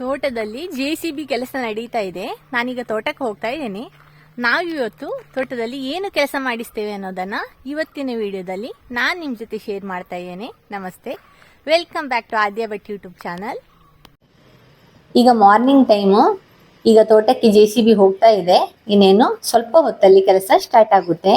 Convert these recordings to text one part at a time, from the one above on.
ತೋಟದಲ್ಲಿ J C B ಕೆಲಸ ನಡೀತಾ ಇದೆ. ನಾನೀಗ ತೋಟಕ್ಕೆ ಹೋಗ್ತಾ ಇದ್ದೇನೆ. ನಾವಿವತ್ತು ತೋಟದಲ್ಲಿ ಏನು ಕೆಲಸ ಮಾಡಿಸ್ತೇವೆ ಅನ್ನೋದನ್ನ ಇವತ್ತಿನ ವಿಡಿಯೋದಲ್ಲಿ ನಾನು ನಿಮ್ಮ ಜೊತೆ ಶೇರ್ ಮಾಡ್ತಾ ಇದ್ದೇನೆ. ನಮಸ್ತೆ. Welcome back to Aadya Bhat YouTube channel ಈಗ ಮಾರ್ನಿಂಗ್ ಟೈಮು ಈಗ ತೋಟಕ್ಕೆ ಜೆ ಸಿ ಬಿ ಹೋಗ್ತಾ ಇದೆ. ಇನ್ನೇನು ಸ್ವಲ್ಪ ಹೊತ್ತಲ್ಲಿ ಕೆಲಸ ಸ್ಟಾರ್ಟ್ ಆಗುತ್ತೆ.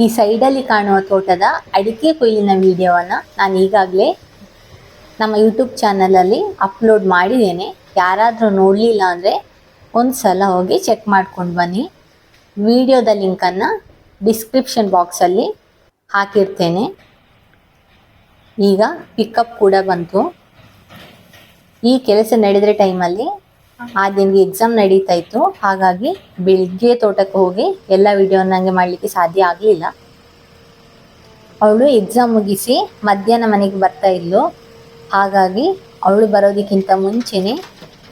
ಈ ಸೈಡಲ್ಲಿ ಕಾಣುವ ತೋಟದ ಅಡಿಕೆ ಕೊಯ್ಲಿನ ವಿಡಿಯೋವನ್ನು ನಾನು ಈಗಾಗಲೇ ನಮ್ಮ ಯೂಟ್ಯೂಬ್ ಚಾನಲಲ್ಲಿ ಅಪ್ಲೋಡ್ ಮಾಡಿದ್ದೇನೆ. ಯಾರಾದರೂ ನೋಡಲಿಲ್ಲ ಅಂದರೆ ಒಂದು ಸಲ ಹೋಗಿ ಚೆಕ್ ಮಾಡ್ಕೊಂಡು ಬನ್ನಿ. ವಿಡಿಯೋದ ಲಿಂಕನ್ನು ಡಿಸ್ಕ್ರಿಪ್ಷನ್ ಬಾಕ್ಸಲ್ಲಿ ಹಾಕಿರ್ತೇನೆ. ಈಗ ಪಿಕಪ್ ಕೂಡ ಬಂತು. ಈ ಕೆಲಸ ನಡೆದ್ರೆ ಟೈಮಲ್ಲಿ ಆ ದಿನಗೆ ಎಕ್ಸಾಮ್ ನಡೀತಾ ಇತ್ತು. ಹಾಗಾಗಿ ಬೆಳಿಗ್ಗೆ ತೋಟಕ್ಕೆ ಹೋಗಿ ಎಲ್ಲ ವಿಡಿಯೋ ನನಗೆ ಮಾಡಲಿಕ್ಕೆ ಸಾಧ್ಯ ಆಗಲಿಲ್ಲ. ಅವಳು ಎಕ್ಸಾಮ್ ಮುಗಿಸಿ ಮಧ್ಯಾಹ್ನ ಮನೆಗೆ ಬರ್ತಾ ಇದ್ಲು. ಹಾಗಾಗಿ ಅವಳು ಬರೋದಕ್ಕಿಂತ ಮುಂಚೆನೆ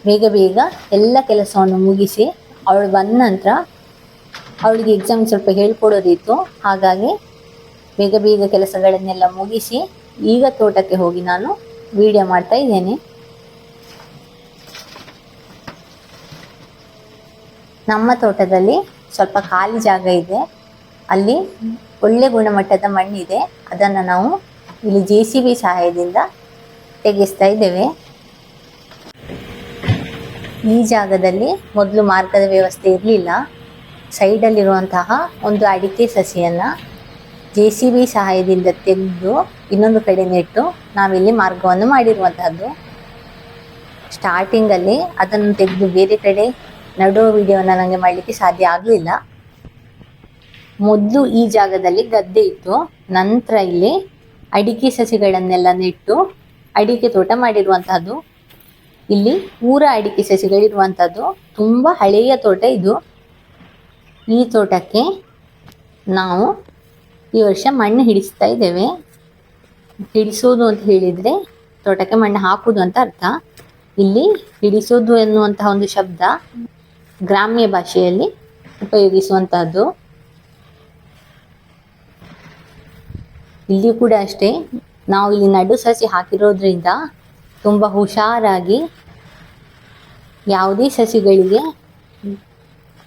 ಬೇಗ ಬೇಗ ಎಲ್ಲ ಕೆಲಸವನ್ನು ಮುಗಿಸಿ ಅವಳು ಬಂದ ನಂತರ ಅವಳಿಗೆ ಎಕ್ಸಾಮ್ ಸ್ವಲ್ಪ ಹೇಳ್ಕೊಡೋದಿತ್ತು. ಹಾಗಾಗಿ ಬೇಗ ಬೇಗ ಕೆಲಸಗಳನ್ನೆಲ್ಲ ಮುಗಿಸಿ ಈಗ ತೋಟಕ್ಕೆ ಹೋಗಿ ನಾನು ವಿಡಿಯೋ ಮಾಡ್ತಾ ಇದ್ದೇನೆ. ನಮ್ಮ ತೋಟದಲ್ಲಿ ಸ್ವಲ್ಪ ಖಾಲಿ ಜಾಗ ಇದೆ. ಅಲ್ಲಿ ಒಳ್ಳೆ ಗುಣಮಟ್ಟದ ಮಣ್ಣಿದೆ. ಅದನ್ನು ನಾವು ಇಲ್ಲಿ ಜೆ ಸಿ ಬಿ ಸಹಾಯದಿಂದ ತೆಗೆಸ್ತಾ ಇದ್ದೇವೆ. ಈ ಜಾಗದಲ್ಲಿ ಮೊದಲು ಮಾರ್ಗದ ವ್ಯವಸ್ಥೆ ಇರಲಿಲ್ಲ. ಸೈಡಲ್ಲಿರುವಂತಹ ಒಂದು ಅಡಿಕೆ ಸಸಿಯನ್ನು ಜೆ ಸಿ ಬಿ ಸಹಾಯದಿಂದ ತೆಗೆದು ಇನ್ನೊಂದು ಕಡೆ ನೆಟ್ಟು ನಾವಿಲ್ಲಿ ಮಾರ್ಗವನ್ನು ಮಾಡಿರುವಂತಹದ್ದು. ಸ್ಟಾರ್ಟಿಂಗಲ್ಲಿ ಅದನ್ನು ತೆಗೆದು ಬೇರೆ ಕಡೆ ನಡುವ ವಿಡಿಯೋನ ನನಗೆ ಮಾಡಲಿಕ್ಕೆ ಸಾಧ್ಯ ಆಗಲಿಲ್ಲ. ಮೊದಲು ಈ ಜಾಗದಲ್ಲಿ ಗದ್ದೆ ಇತ್ತು. ನಂತರ ಇಲ್ಲಿ ಅಡಿಕೆ ಸಸಿಗಳನ್ನೆಲ್ಲ ನೆಟ್ಟು ಅಡಿಕೆ ತೋಟ ಮಾಡಿರುವಂತಹದ್ದು. ಇಲ್ಲಿ ಊರ ಅಡಿಕೆ ಸಸಿಗಳಿರುವಂಥದ್ದು ತುಂಬ ಹಳೆಯ ತೋಟ ಇದು. ಈ ತೋಟಕ್ಕೆ ನಾವು ಈ ವರ್ಷ ಮಣ್ಣು ಹಿಡಿಸ್ತಾ ಇದ್ದೇವೆ. ಹಿಡಿಸೋದು ಅಂತ ಹೇಳಿದರೆ ತೋಟಕ್ಕೆ ಮಣ್ಣು ಹಾಕೋದು ಅಂತ ಅರ್ಥ. ಇಲ್ಲಿ ಹಿಡಿಸೋದು ಎನ್ನುವಂತಹ ಒಂದು ಶಬ್ದ ಗ್ರಾಮ್ಯ ಭಾಷೆಯಲ್ಲಿ ಉಪಯೋಗಿಸುವಂತಹದ್ದು. ಇಲ್ಲಿ ಕೂಡ ಅಷ್ಟೇ. ನಾವು ಇಲ್ಲಿ ನಡು ಸಸಿ ಹಾಕಿರೋದ್ರಿಂದ ತುಂಬ ಹುಷಾರಾಗಿ ಯಾವುದೇ ಸಸಿಗಳಿಗೆ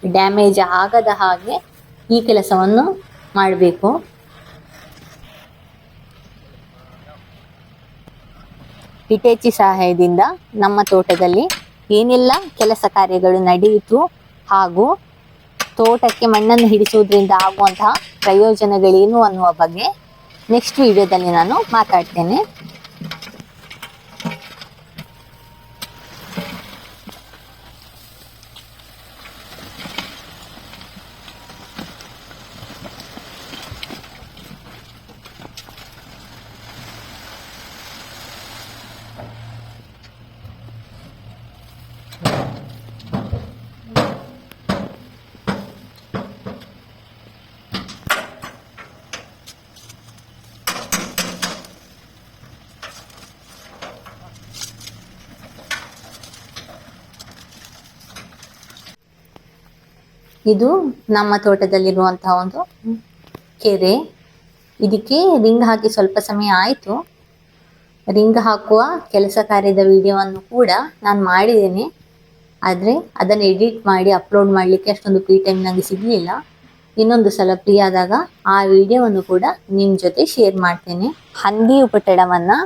ಡ್ಯಾಮೇಜ್ ಆಗದ ಹಾಗೆ ಈ ಕೆಲಸವನ್ನು ಮಾಡಬೇಕು. ಹಿಟೇಚಿ ಸಹಾಯದಿಂದ ನಮ್ಮ ತೋಟದಲ್ಲಿ ಏನೆಲ್ಲ ಕೆಲಸ ಕಾರ್ಯಗಳು ನಡೆಯಿತು ಹಾಗೂ ತೋಟಕ್ಕೆ ಮಣ್ಣನ್ನು ಹಿಡಿಸುವುದರಿಂದ ಆಗುವಂತಹ ಪ್ರಯೋಜನಗಳೇನು ಅನ್ನುವ ಬಗ್ಗೆ ನೆಕ್ಸ್ಟ್ ವಿಡಿಯೋದಲ್ಲಿ ನಾನು ಮಾತಾಡ್ತೇನೆ. ಇದು ನಮ್ಮ ತೋಟದಲ್ಲಿರುವಂತಹ ಒಂದು ಕೆರೆ. ಇದಕ್ಕೆ ರಿಂಗ್ ಹಾಕಿ ಸ್ವಲ್ಪ ಸಮಯ ಆಯಿತು. ರಿಂಗ್ ಹಾಕುವ ಕೆಲಸ ಕಾರ್ಯದ ವಿಡಿಯೋವನ್ನು ಕೂಡ ನಾನು ಮಾಡಿದ್ದೇನೆ. ಆದರೆ ಅದನ್ನು ಎಡಿಟ್ ಮಾಡಿ ಅಪ್ಲೋಡ್ ಮಾಡಲಿಕ್ಕೆ ಅಷ್ಟೊಂದು ಫ್ರೀ ಟೈಮ್ ನನಗೆ ಸಿಗಲಿಲ್ಲ. ಇನ್ನೊಂದು ಸಲ ಫ್ರೀ ಆದಾಗ ಆ ವಿಡಿಯೋವನ್ನು ಕೂಡ ನಿಮ್ಮ ಜೊತೆ ಶೇರ್ ಮಾಡ್ತೇನೆ. ಹಂದಿ ಉಪಟಳವನ್ನು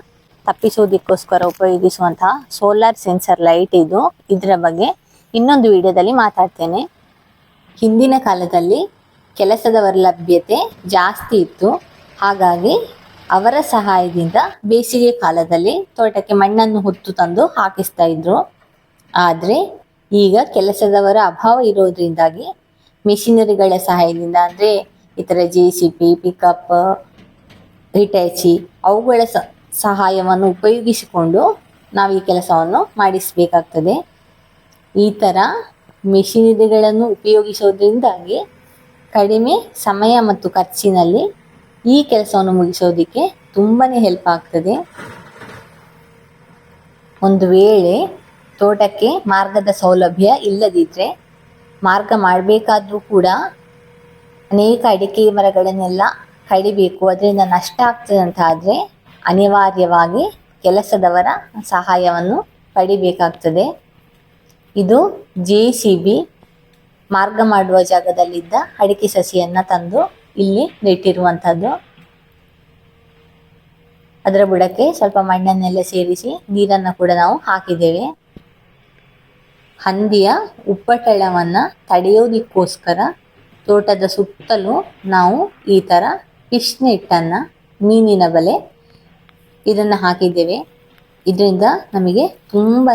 ತಪ್ಪಿಸೋದಕ್ಕೋಸ್ಕರ ಉಪಯೋಗಿಸುವಂತಹ ಸೋಲಾರ್ ಸೆನ್ಸರ್ ಲೈಟ್ ಇದು. ಇದರ ಬಗ್ಗೆ ಇನ್ನೊಂದು ವಿಡಿಯೋದಲ್ಲಿ ಮಾತಾಡ್ತೇನೆ. ಹಿಂದಿನ ಕಾಲದಲ್ಲಿ ಕೆಲಸದವರ ಲಭ್ಯತೆ ಜಾಸ್ತಿ ಇತ್ತು. ಹಾಗಾಗಿ ಅವರ ಸಹಾಯದಿಂದ ಬೇಸಿಗೆ ಕಾಲದಲ್ಲಿ ತೋಟಕ್ಕೆ ಮಣ್ಣನ್ನು ಹೊತ್ತು ತಂದು ಹಾಕಿಸ್ತಾ ಇದ್ರು. ಆದರೆ ಈಗ ಕೆಲಸದವರ ಅಭಾವ ಇರೋದ್ರಿಂದಾಗಿ ಮೆಷಿನರಿಗಳ ಸಹಾಯದಿಂದ ಅಂದರೆ ಈ ಥರ J C B pickup Hitachi ಅವುಗಳ ಸಹಾಯವನ್ನು ಉಪಯೋಗಿಸಿಕೊಂಡು ನಾವು ಈ ಕೆಲಸವನ್ನು ಮಾಡಿಸಬೇಕಾಗ್ತದೆ. ಈ ಥರ ಮೆಷಿನರಿಗಳನ್ನು ಉಪಯೋಗಿಸೋದ್ರಿಂದಾಗಿ ಕಡಿಮೆ ಸಮಯ ಮತ್ತು ಖರ್ಚಿನಲ್ಲಿ ಈ ಕೆಲಸವನ್ನು ಮುಗಿಸೋದಕ್ಕೆ ತುಂಬಾ ಹೆಲ್ಪ್ ಆಗ್ತದೆ. ಒಂದು ವೇಳೆ ತೋಟಕ್ಕೆ ಮಾರ್ಗದ ಸೌಲಭ್ಯ ಇಲ್ಲದಿದ್ದರೆ ಮಾರ್ಗ ಮಾಡಬೇಕಾದ್ರೂ ಕೂಡ ಅನೇಕ ಅಡಿಕೆ ಮರಗಳನ್ನೆಲ್ಲ ಕಡಿಬೇಕು, ಅದರಿಂದ ನಷ್ಟ ಆಗ್ತದೆ ಅಂತ ಆದರೆ ಅನಿವಾರ್ಯವಾಗಿ ಕೆಲಸದವರ ಸಹಾಯವನ್ನು ಪಡಿಬೇಕಾಗ್ತದೆ. ಇದು ಜೆ ಸಿ ಬಿ ಮಾರ್ಗ ಮಾಡುವ ಜಾಗದಲ್ಲಿದ್ದ ಅಡಿಕೆ ಸಸಿಯನ್ನು ತಂದು ಇಲ್ಲಿ ನೆಟ್ಟಿರುವಂಥದ್ದು. ಅದರ ಬುಡಕ್ಕೆ ಸ್ವಲ್ಪ ಮಣ್ಣನ್ನೆಲ್ಲ ಸೇರಿಸಿ ನೀರನ್ನು ಕೂಡ ನಾವು ಹಾಕಿದ್ದೇವೆ. ಹಂದಿಯ ಉಪ್ಪಟಳವನ್ನು ತಡೆಯೋದಕ್ಕೋಸ್ಕರ ತೋಟದ ಸುತ್ತಲೂ ನಾವು ಈ ಥರ ಫಿಶ್ ನೆಟ್ಟನ್ನು ಮೀನಿನ ಬಲೆ ಇದನ್ನು ಹಾಕಿದ್ದೇವೆ. ಇದರಿಂದ ನಮಗೆ ತುಂಬಾ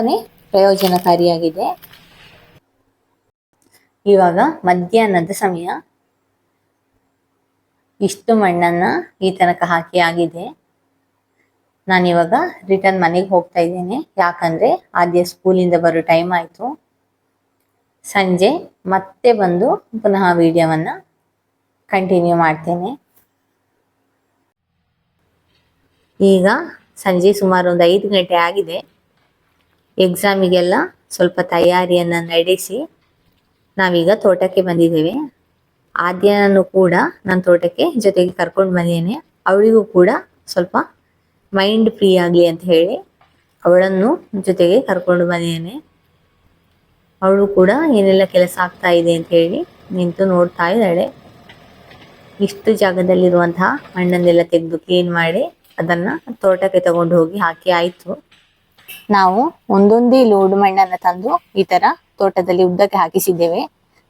ಪ್ರಯೋಜನಕಾರಿಯಾಗಿದೆ. ಇವಾಗ ಮಧ್ಯಾಹ್ನದ ಸಮಯ. ಇಷ್ಟು ಮಣ್ಣನ್ನು ಈ ತನಕ ಹಾಕಿ ಆಗಿದೆ. ನಾನಿವಾಗ ರಿಟರ್ನ್ ಮನೆಗೆ ಹೋಗ್ತಾ ಇದ್ದೇನೆ. ಯಾಕಂದರೆ ಆದ್ಯ ಸ್ಕೂಲಿಂದ ಬರೋ ಟೈಮ್ ಆಯಿತು. ಸಂಜೆ ಮತ್ತೆ ಬಂದು ಪುನಃ ವಿಡಿಯೋವನ್ನು ಕಂಟಿನ್ಯೂ ಮಾಡ್ತೇನೆ. ಈಗ ಸಂಜೆ ಸುಮಾರು ಒಂದು ಐದು ಗಂಟೆ ಆಗಿದೆ. ಎಕ್ಸಾಮಿಗೆಲ್ಲ ಸ್ವಲ್ಪ ತಯಾರಿಯನ್ನು ನಡೆಸಿ ನಾವೀಗ ತೋಟಕ್ಕೆ ಬಂದಿದ್ದೇವೆ. ಆದ್ಯನೂ ಕೂಡ ನನ್ನ ತೋಟಕ್ಕೆ ಜೊತೆಗೆ ಕರ್ಕೊಂಡು ಬಂದೇನೆ ಅವಳಿಗೂ ಕೂಡ ಸ್ವಲ್ಪ ಮೈಂಡ್ ಫ್ರೀ ಆಗಲಿ ಅಂತ ಹೇಳಿ ಅವಳನ್ನು ಜೊತೆಗೆ ಕರ್ಕೊಂಡು ಬಂದೇನೆ ಅವಳು ಕೂಡ ಏನೆಲ್ಲ ಕೆಲಸ ಆಗ್ತಾ ಇದೆ ಅಂತ ಹೇಳಿ ನಿಂತು ನೋಡ್ತಾ ಇದ್ದಾಳೆ. ಇಷ್ಟು ಜಾಗದಲ್ಲಿರುವಂತಹ ಮಣ್ಣನ್ನೆಲ್ಲ ತೆಗೆದು ಕ್ಲೀನ್ ಮಾಡಿ ಅದನ್ನು ತೋಟಕ್ಕೆ ತಗೊಂಡು ಹೋಗಿ ಹಾಕಿ ಆಯಿತು. ನಾವು ಒಂದೊಂದೇ ಲೋಡ್ ಮಣ್ಣನ್ನು ತಂದು ಈ ತರ ತೋಟದಲ್ಲಿ ಉದ್ದಕ್ಕೆ ಹಾಕಿಸಿದ್ದೇವೆ.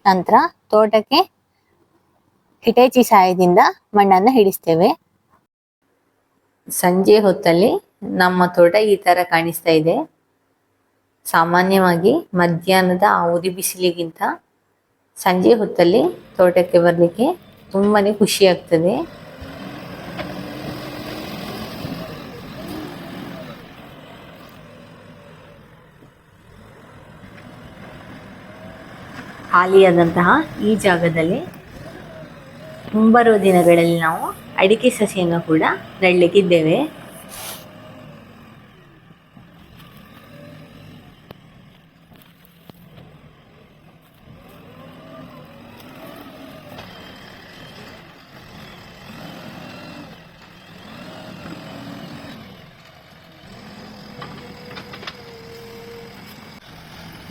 ನಂತರ ತೋಟಕ್ಕೆ ಹಿಟೈಚಿ ಸಹಾಯದಿಂದ ಮಣ್ಣನ್ನು ಹಿಡಿಸ್ತೇವೆ. ಸಂಜೆ ಹೊತ್ತಲ್ಲಿ ನಮ್ಮ ತೋಟ ಈ ತರ ಕಾಣಿಸ್ತಾ ಇದೆ. ಸಾಮಾನ್ಯವಾಗಿ ಮಧ್ಯಾಹ್ನದ ಉರಿ ಬಿಸಿಲಿಗಿಂತ ಸಂಜೆ ಹೊತ್ತಲ್ಲಿ ತೋಟಕ್ಕೆ ಬರಲಿಕ್ಕೆ ತುಂಬಾನೇ ಖುಷಿ ಖಾಲಿಯಾದಂತಹ ಈ ಜಾಗದಲ್ಲಿ ಮುಂಬರುವ ದಿನಗಳಲ್ಲಿ ನಾವು ಅಡಿಕೆ ಸಸಿಯನ್ನು ಕೂಡ ನೆಡಲಿಕ್ಕಿದ್ದೇವೆ.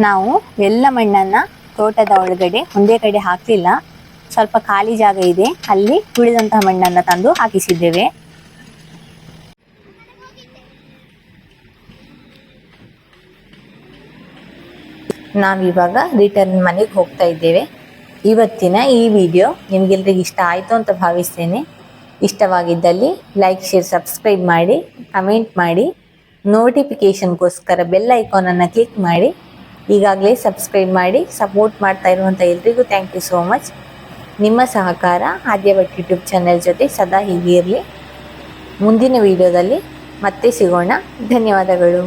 ನಾವು ಎಲ್ಲ ಮಣ್ಣನ್ನ ತೋಟದ ಒಳಗಡೆ, ಒಂದೇ ಕಡೆ ಹಾಕಲಿಲ್ಲ. ಸ್ವಲ್ಪ ಖಾಲಿ ಜಾಗ ಇದೆ. ಅಲ್ಲಿ ಉಳಿದಂತಹ ಮಣ್ಣನ್ನ ತಂದು ಹಾಕಿಸಿದ್ದೇವೆ. ನಾವಿವಾಗ ರಿಟರ್ನ್ ಮನೆಗೆ ಹೋಗ್ತಾ ಇದ್ದೇವೆ. ಇವತ್ತಿನ ಈ ವಿಡಿಯೋ ನಿಮಗೆಲ್ರಿಗೆ ಇಷ್ಟ ಆಯಿತು ಅಂತ ಭಾವಿಸ್ತೇನೆ. ಇಷ್ಟವಾಗಿದ್ದಲ್ಲಿ ಲೈಕ್ ಶೇರ್ ಸಬ್ಸ್ಕ್ರೈಬ್ ಮಾಡಿ ಕಮೆಂಟ್ ಮಾಡಿ ನೋಟಿಫಿಕೇಷನ್ಗೋಸ್ಕರ ಬೆಲ್ ಐಕಾನನ್ನು ಕ್ಲಿಕ್ ಮಾಡಿ. ಈಗಾಗಲೇ ಸಬ್ಸ್ಕ್ರೈಬ್ ಮಾಡಿ ಸಪೋರ್ಟ್ ಮಾಡ್ತಾ ಇರುವಂಥ ಎಲ್ರಿಗೂ ಥ್ಯಾಂಕ್ ಯು ಸೋ ಮಚ್ ನಿಮ್ಮ ಸಹಕಾರ ಆದ್ಯಭಟ್ ಯೂಟ್ಯೂಬ್ ಚಾನೆಲ್ ಜೊತೆ ಸದಾ ಹೀಗೆ ಇರಲಿ. ಮುಂದಿನ ವಿಡಿಯೋದಲ್ಲಿ ಮತ್ತೆ ಸಿಗೋಣ. ಧನ್ಯವಾದಗಳು.